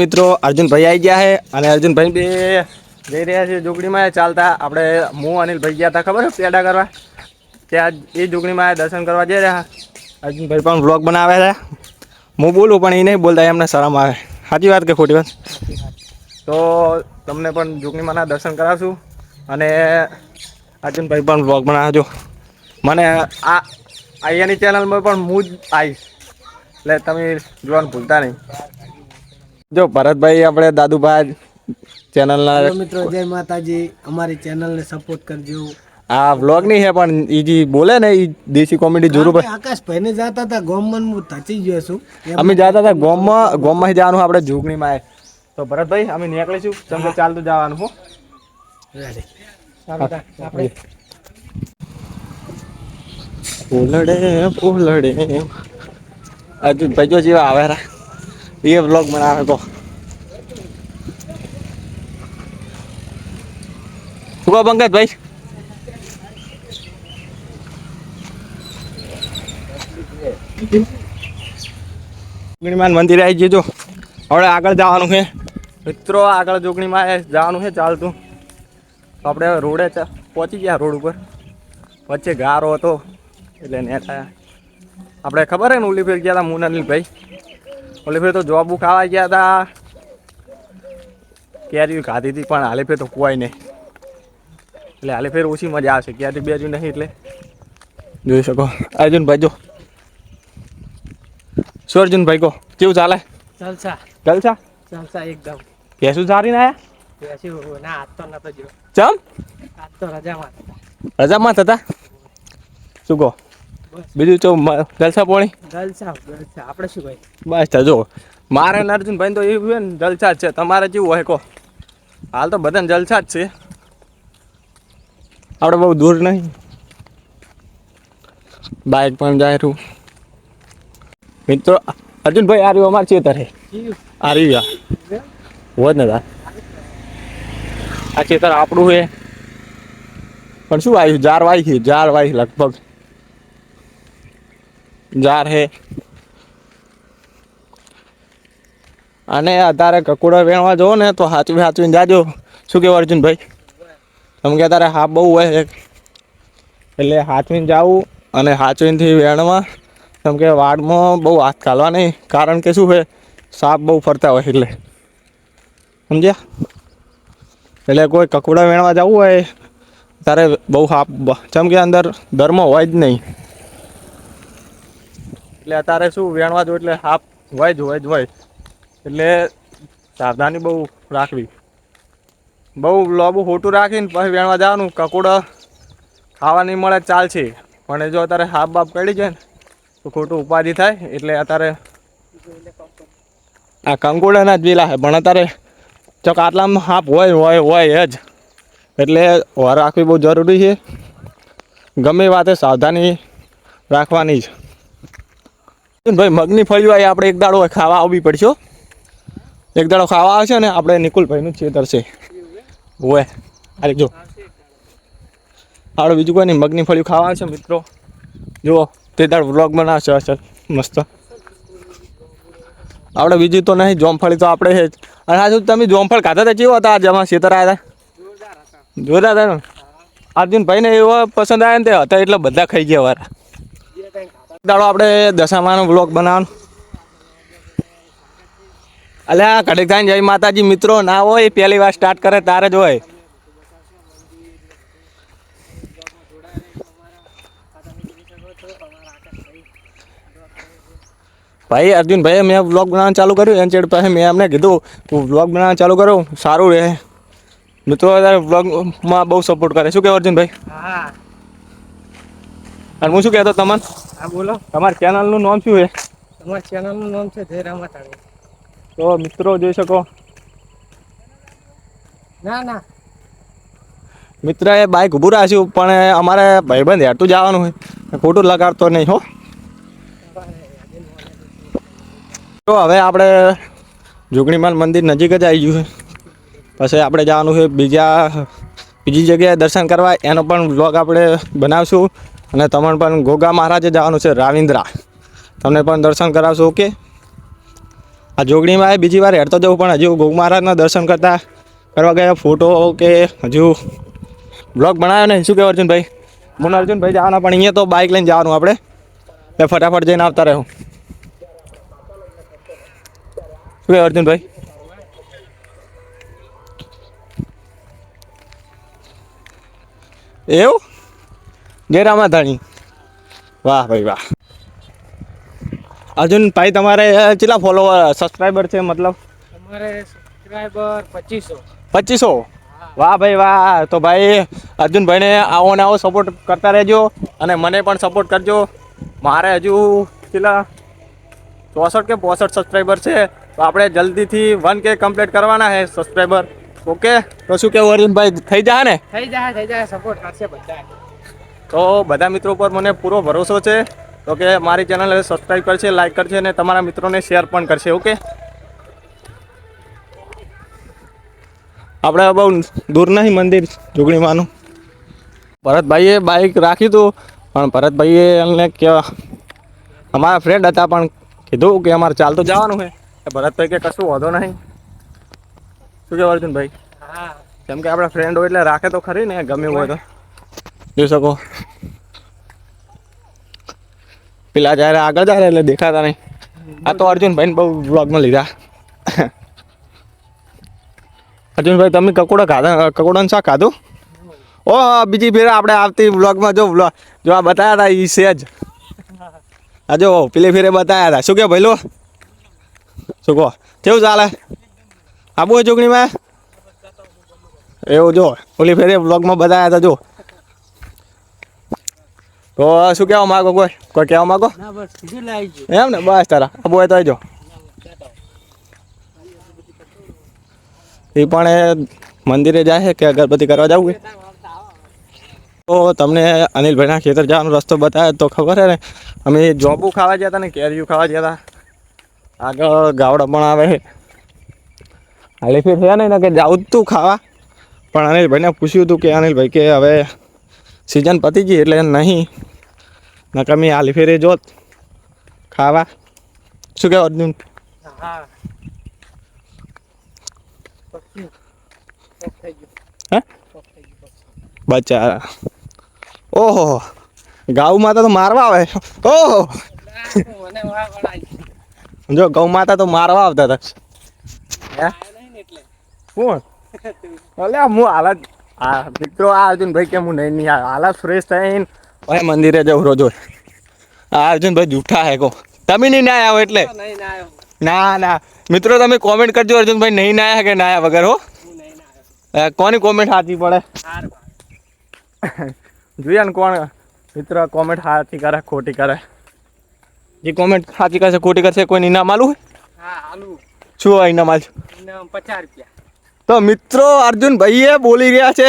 મિત્રો અર્જુનભાઈ આવી ગયા છે અને અર્જુનભાઈ બે જઈ રહ્યા છે જોગણીમાં ચાલતા. આપણે હું, અનિલભાઈ ગયા હતા ખબર પેડા કરવા? ત્યાં એ જોગણીમાં દર્શન કરવા જઈ રહ્યા. અર્જુનભાઈ પણ વ્લોગ બનાવે છે. હું બોલું પણ એ નહીં બોલતા, એમને શરમ આવે. સાચી વાત કે ખોટી વાત? તો તમને પણ જોગણીમાંના દર્શન કરાવશું અને અર્જુનભાઈ પણ વ્લોગ બનાવજો. મને આ અહીંયાની ચેનલમાં પણ હું જ આવીશ. એટલે તમે જોવાનું ભૂલતા નહીં. જો ભરતભાઈ આપણે દાદુભાઈ ચેનલના મિત્રો જય માતાજી. અમારી ચેનલને સપોર્ટ કરજો. આ વ્લોગ નહીં હે પણ એ જે બોલે ને એ દેશી કોમેડી જોરું ભાઈ આકાશભાઈ ને જાતા હતા ગોમમાં હું થચી ગયો છું. અમે જાતા હતા ગોમમાં ગોમમાં જવાનું આપણે જોગણી માં તો ભરતભાઈ અમે નીકળીશું. તમને ચાલતું જવાનું હો. આપણે ફૂલડે અજુ ભાઈ જો જેવા આવે રા. એ बना रहे તો શું કહો પંકજભાઈ જોગણીમાન મંદિરે આવી જજો હવે આગળ જવાનું છે મિત્રો આગળ જોગણીમાં જવાનું છે ચાલતું આપણે રોડે પહોંચી ગયા રોડ ઉપર વચ્ચે ગારો હતો એટલે આયા આપણે ખબર હે ને ઉલી ફેર ગયા હતા મુનાલીભાઈ ઓલી ફેર તો જોબુ ખાવા ગયા હતા કેરી ખાધી હતી? પણ હાલે ફેર તો કોઈ નહીં. એટલે હાલે ફેર ઓછી મજા આવશે. કેરી બેરી નહીં એટલે? જોઈ શકો. અર્જુનભાઈ જો. શું અર્જુનભાઈ કહો. કેવું ચાલે? જલસા. જલસા? જલસા એકદમ. કેશું સારી ના બેસી ના આજ તો નતો જો ચમ? આજ તો રજામાં હતા. રજામાં થતા શું કહો? બીજું તો જલસા પોણી? જલસા જલસા. આપણે શું ભાઈ બસ તો જો મારે ને અર્જુનભાઈ તો એવું હોય ને જલસા જ છે. તમારે કેવું હોય કહો. હાલ તો બધાને જલસા જ છે. આપણે બહુ દૂર નહીં. બાઇક પણ જાય રહ્યું. મિત્રો અર્જુનભાઈ આ રહ્યું અમારે ચેતર. છે આ રહ્યું આ. હોત ને તાર. આ ચેતર આપણું છે. પણ શું આવ્યું? જાર વાઈ છે જાર વાઈ લગભગ. જાર હે. અને અત્યારે કકોડા વેણવા જવો ને, તો હાચવી હાચવીને જાજો. શું કહેવું અર્જુનભાઈ? તમે કે તારે હાફ બહુ હોય એટલે હાચવીને જાવું અને હાચવીનથી વેણવા. કેમ કે વાડમાં બહુ હાથ કાઢવા નહીં, કારણ કે શું છે? સાપ બહુ ફરતા હોય એટલે. સમજ્યા? એટલે કોઈ કકુડા વેણવા જવું હોય, તારે બહુ હાફ જેમ કે અંદર ધર્મ હોય જ નહીં. એટલે અત્યારે શું વેણવા જો એટલે હાફ હોય જ હોય જ હોય. એટલે સાવધાની બહુ રાખવી. બહુ લોબુ ખોટું રાખીને પછી વેણવા જવાનું. કકોડા ખાવા નહીં મળે, ચાલશે. પણ જો અત્યારે હાફ બાપ પડી જાય ને, તો ખોટું ઉપાધિ થાય. એટલે અત્યારે આ કંકોડાના જ વેલા છે. પણ અત્યારે ચોક આટલામાં હાફ હોય હોય હોય જ. એટલે વાર રાખવી બહુ જરૂરી છે. ગમે વાતે સાવધાની રાખવાની જ. ભાઈ મગની ફળી આવી આપણે એક દાડો ખાવા આવવી પડશે એક દાડો ખાવા આવશે ને આપણે નિકુલભાઈનું જ ખેતર છે હોય અરે જો. આપણે બીજું કોઈ નહીં, મગની ફળીઓ ખાવા આવશે મિત્રો. જુઓ, તે દાડ વ્લોગ બનાવશે અસર મસ્ત. આપણે બીજું તો નહીં, જોમફળી તો આપણે છે જ. અને હા શું તમે જોમફળ ખાતા હતા કેવો હતા? આજે અમારા ખેતર આવ્યા હતા. જોતા હતા ને? અર્જુનભાઈને એવો પસંદ આવ્યા ને તે હતા, એટલે બધા ખાઈ ગયા વારા. દાડો આપણે દશામાનો બ્લોગ બનાવવાનો. અલ્યા કડક થાય જય માતાજી, મિત્રો, ના હોય, પહેલી વાર સ્ટાર્ટ કરે, તારે જ હોય. ભાઈ અર્જુનભાઈ મેં બ્લોગ બનાવવાનું ચાલુ કર્યું, એન ચેડ પાસે મેં એમને કીધું બ્લોગ બનાવવાનું ચાલુ કરું, સારું રહે. મિત્રો બ્લોગમાં બહુ સપોર્ટ કરે. શું કે અર્જુનભાઈ? હા. અને હું શું કહેતો તમને? હા બોલો. તમારી ચેનલનું નામ શું છે? તમારી ચેનલનું નામ છે જય રામાતાણી તો મિત્રો જોઈ શકો. ના ના. મિત્ર એ બાઇક ઊભું રાખ્યું પણ અમારે ભાઈબંધ હેઠું જવાનું હોય ખોટું લગાડતો નહીં હો. તો હવે આપણે જોગણીમાલ મંદિર નજીક જ આવી ગયું છે. પછી આપણે જવાનું છે બીજા બીજી જગ્યાએ દર્શન કરવા. એનો પણ વ્લોગ આપણે બનાવશું. અને તમને પણ ગોગા મહારાજે જવાનું છે રાવિન્દ્રા. તમને પણ દર્શન કરાવશું, ઓકે? આ જોગણીમાં બીજી વાર હેડતો જવું પણ હજુ ગોગ મહારાજના દર્શન કરતા કરવા ગયા, ફોટો કે હજુ બ્લોગ બનાવ્યો ને શું કહેવું અર્જુનભાઈ? મને અર્જુનભાઈ જવાના, પણ અહીંયા તો બાઇક લઈને જવાનું આપણે. એટલે ફટાફટ જઈને આવતા રહું. શું કહેવાય અર્જુનભાઈ? એવું? ગેરામાં ધાણી વાહ ભાઈ વાહ. અર્જુન ભાઈ તમારે કેટલા ફોલોવર સબસ્ક્રાઈબર છે મતલબ? અમારે સબસ્ક્રાઈબર પચીસો. પચીસો? વાહ ભાઈ વાહ. તો ભાઈ અર્જુનભાઈને આવો ને આવો સપોર્ટ કરતા રહેજો અને મને પણ સપોર્ટ કરજો. મારે હજુ કેટલા? ચોસઠ કે પોસઠ સબસ્ક્રાઈબર છે. તો આપણે જલ્દીથી વન કે કમ્પ્લીટ કરવાના છે સબસ્ક્રાઈબર ઓકે તો શું કહેવું અર્જુનભાઈ થઈ જાય ને? થઈ જાય થઈ જાય સપોર્ટ કરશે બધા તો બધા મિત્રો પર મને પૂરો ભરોસો છે. તો કે મારી ચેનલ સબસ્ક્રાઈબ કરશે લાઈક કરશે અને તમારા મિત્રોને શેર પણ કરશે ઓકે આપણે બહુ દૂર નહીં મંદિર જોગણીમાંનું. ભરતભાઈએ બાઇક રાખ્યું હતું પણ ભરતભાઈએ એમને કે અમારા ફ્રેન્ડ હતા પણ કીધું કે અમારે ચાલતું જવાનું છે. ભરતભાઈ કે કશું વાંધો નહીં. શું કહેવાય અર્જુનભાઈ? કેમ કે આપણા ફ્રેન્ડ હોય એટલે રાખે તો ખરી ને ગમે હોય તો. જોઈ શકો. પેલા જ્યારે આગળ જાય એટલે દેખાતા નહીં. આ તો અર્જુનભાઈને બહુ વ્લોગમાં લીધા. અર્જુનભાઈ, તમે કકોડા ખાધા, કકોડાનું શાક ખાધું? ઓ, બીજી ફેર આપણે આવતી વ્લોગમાં જો વ્લોગ જો આ બતાવ્યા હતા એ છે જ આ જો, પેલી ફેરે બતાવ્યા હતા શું કે ભાઈલો શું કહો? કેવું ચાલે? આબુ ચોકડીમાં એવું જો પેલી ફેરે વ્લોગમાં બતાવ્યા હતા જો. તો શું કહેવા માગો કોઈ? કોઈ કહેવા માગો? એમ ને? બસ તારા. આબુ હોય તો આવજો. એ પણ એ મંદિરે જાય છે કે અગરબત્તી કરવા જવું કે તો તમને અનિલભાઈના ખેતર જવાનો રસ્તો બતાવ્યો તો ખબર હે ને? અમે જોબુ ખાવા ગયા હતા ને કેરીયું ખાવા ગયા હતા. આગળ ગાવડા પણ આવે છે. હાલી ફેર થયા નહીં ને કે જાઉં તું ખાવા. પણ અનિલભાઈને પૂછ્યું હતું કે અનિલભાઈ કે હવે સિઝન પતી ગઈ એટલે નહીં. નકમી હાલી ફેરે જોત. ખાવા. શું કહેવા અર્જુન? થઈ ઓહો. ગાઉ માતા તો મારવા આવે. ઓહો. જો ગૌ માતા તો મારવા આવતા હતા. કોણ? અલ્યા હું હાલત આ મિત્રો આ અર્જુનભાઈ કે હું નહીં નહીં આ સુરેશ થઈને ભાઈ મંદિરે જવું રોજો આ અર્જુનભાઈ જૂઠા હે કો તમે નહીં ના આવો એટલે? ના ના મિત્રો તમે કોમેન્ટ કરજો અર્જુનભાઈ નહીં ના આવ્યા કે ના આવ્યા વગર હો. હું આવ્યો કોની કોમેન્ટ સાચી પડે? જોઈએ ને કોણ? મિત્ર કોમેન્ટ સાચી કરે ખોટી કરે. જે કોમેન્ટ સાચી કરશે ખોટી કરશે કોઈ ઇનામ આલું હા શું ઇનામ આલ એના પચાસ રૂપિયા. તો મિત્રો, અર્જુનભાઈએ બોલી રહ્યા છે.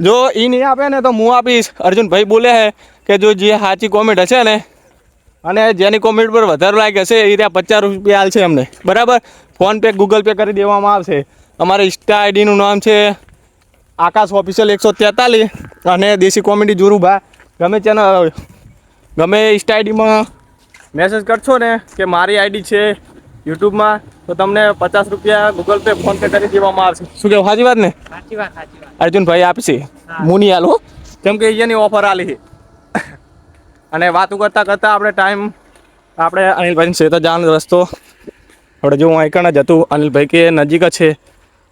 જો એ નહીં આપે ને તો હું આપીશ. અર્જુનભાઈ બોલે છે કે જો જે સાચી કોમેન્ટ હશે ને, અને જેની કોમેન્ટ પર વધારે લાઈક હશે એ ત્યાં પચાસ રૂપિયા હાલ છે અમને. બરાબર? ફોનપે ગૂગલ પે કરી દેવામાં આવશે. અમારે ઇન્સ્ટા આઈડીનું નામ છે આકાશ ઓફિશિયલ એકસો તેતાલીસ, અને દેશી કોમેડી જોરુભા. ગમે ચેનલ ગમે ઇન્સ્ટા આઈડીમાં મેસેજ કરશો ને કે મારી આઈડી છે યુટ્યુબમાં તો તમને પચાસ રૂપિયા ગૂગલ પે ફોન પે કરી દેવામાં આવશે. શું કેવું? સાચી વાત ને? સાચી વાત સાચી વાત. અર્જુનભાઈ આપશે મુની હાલો. કેમ કે અહીંયાની ઓફર આલી છે. અને વાતો કરતાં કરતાં આપણે ટાઈમ આપણે અનિલભાઈ છે તો જવાનો રસ્તો. આપણે જો હું અહીં જ હતું અનિલભાઈ કે નજીક જ છે.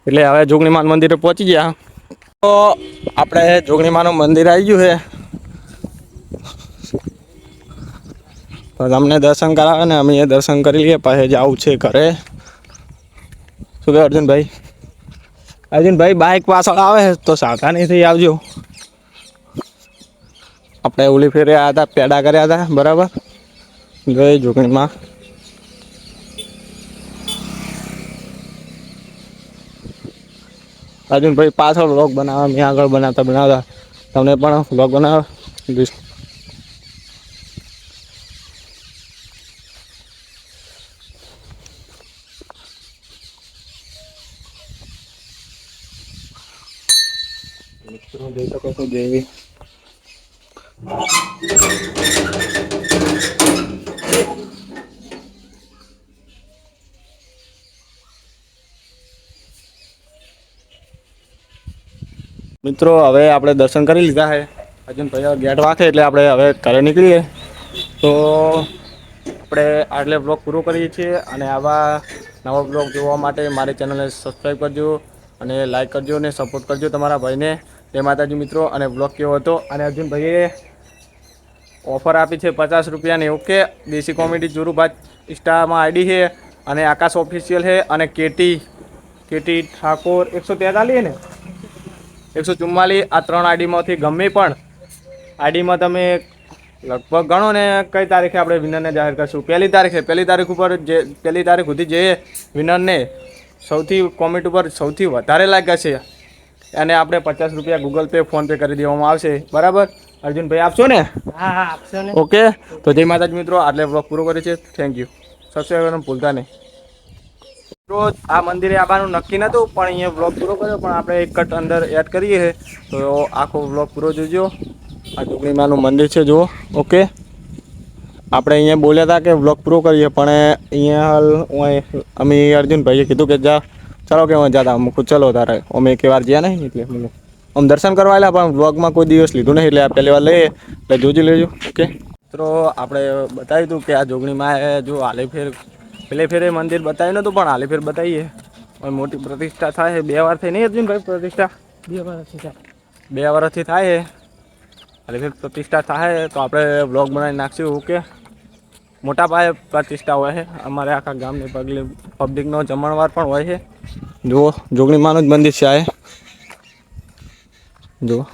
એટલે હવે જોગણીમાન મંદિરે પહોંચી ગયા. તો આપણે જોગણીમાનું મંદિર આવી ગયું છે. તો તમને દર્શન કરાવે ને અમે એ દર્શન કરી લઈએ પાસે જવું છે ઘરે. શું કહે અર્જુનભાઈ? અર્જુનભાઈ બાઇક પાછળ આવે તો સાવધાનીથી આવજો. આપણે ઓલી ફેર્યા હતા, પેડા કર્યા હતા, બરાબર? ગઈ જોગણીમાં. અર્જુનભાઈ પાછળ વ્લોગ બનાવવા, મેં આગળ બનાવતા બનાવતા તમને પણ વ્લોગ બનાવ મિત્રો જોઈ શકો છો મિત્રો હવે આપણે દર્શન કરી લીધા છે. અર્જુન ભાઈ ગેટ વાંખે એટલે આપણે હવે ઘરે નીકળીએ. તો આપણે આટલે બ્લોગ પૂરો કરીએ છીએ અને આવા નવા બ્લોગ જોવા માટે મારી ચેનલને સબસ્ક્રાઈબ કરજો અને લાઈક કરજો અને સપોર્ટ કરજો તમારા ભાઈને. જય માતાજી મિત્રો, અને બ્લોગ કેવો હતો? અને અર્જુનભાઈએ ઓફર આપી છે પચાસ રૂપિયાની. ઓકે દેશી કોમેડી જોરુભાઈ ઇન્સ્ટામાં આઈડી છે, અને આકાશ ઓફિશિયલ છે, અને કેટી કેટી ઠાકોર એકસો તેતાલીસ ને? એકસો ચુમ્માલીસ, આ ત્રણ આઈડીમાંથી ગમે પણ આઈડીમાં તમે લગભગ ગણો ને કઈ તારીખે આપણે વિનરને જાહેર કરશું. પહેલી તારીખે, પહેલી તારીખ ઉપર જે, પહેલી તારીખ સુધી જે વિનરને સૌથી કોમેન્ટ ઉપર સૌથી વધારે લાગ્યા છે એને આપણે પચાસ રૂપિયા ગૂગલ પે ફોન પે કરી દેવામાં આવશે. બરાબર? અર્જુનભાઈ આપશો ને? હા હા આપશો ને. ઓકે? તો જય માતાજી મિત્રો આટલે બ્લોગ પૂરો કરે છે થેન્ક યુ સબસ્ક્રાઈબર ભૂલતા નહીં. મિત્રો આ મંદિરે આવવાનું નક્કી નહોતું પણ અહીંયા વ્લોગ પૂરો કર્યો પણ આપણે એક કટ અંદર એડ કરીએ છે તો આખો વ્લોગ પૂરો જોજો. આ માનું મંદિર છે જુઓ. ઓકે? આપણે અહીંયા બોલ્યા હતા કે વ્લોગ પૂરો કરીએ પણ અહીંયા હાલ હું અમે અર્જુનભાઈએ કીધું કે જા. ચાલો કે હું જતા મૂકું. ચલો તારે. અમે એક વાર ગયા નહીં એટલે મને આમ દર્શન કરવા આવેલા પણ બ્લોગમાં કોઈ દિવસ લીધું નહીં એટલે આ પહેલી વાર લઈએ. એટલે જોજી લેજો. ઓકે? મિત્રો આપણે બતાવ્યું હતું કે આ જોગણીમાં જો આલેફેર ફેર પેલે ફેરે મંદિર બતાવ્યું નહોતું પણ આલેફેર બતાવીએ. હવે મોટી પ્રતિષ્ઠા થાય છે. બે વાર થઈ નહીં અર્જુનભાઈ પ્રતિષ્ઠા? બે વર્ષથી થાય. બે વર્ષથી થાય ફેર પ્રતિષ્ઠા થાય તો આપણે બ્લોગ બનાવી નાખશું ઓકે? મોટા પાયે પ્રતિષ્ઠા હોય છે. અમારે આખા ગામની પગલે પબ્લિકનો જમણવાર પણ હોય છે. જુઓ, જોગણીમાનું જ મંદિર છે આ. જુઓ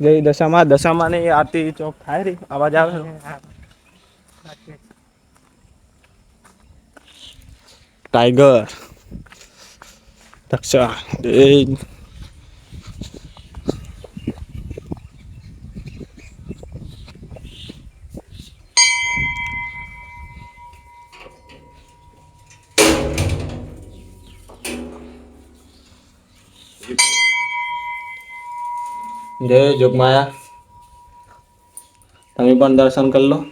જય દશામાં, દશામાની આરતી ચોક થાય રહી અવાજ આવે. ટાઈગર, રક્ષા જય જોગમાયા. તમે પણ દર્શન કરી લો.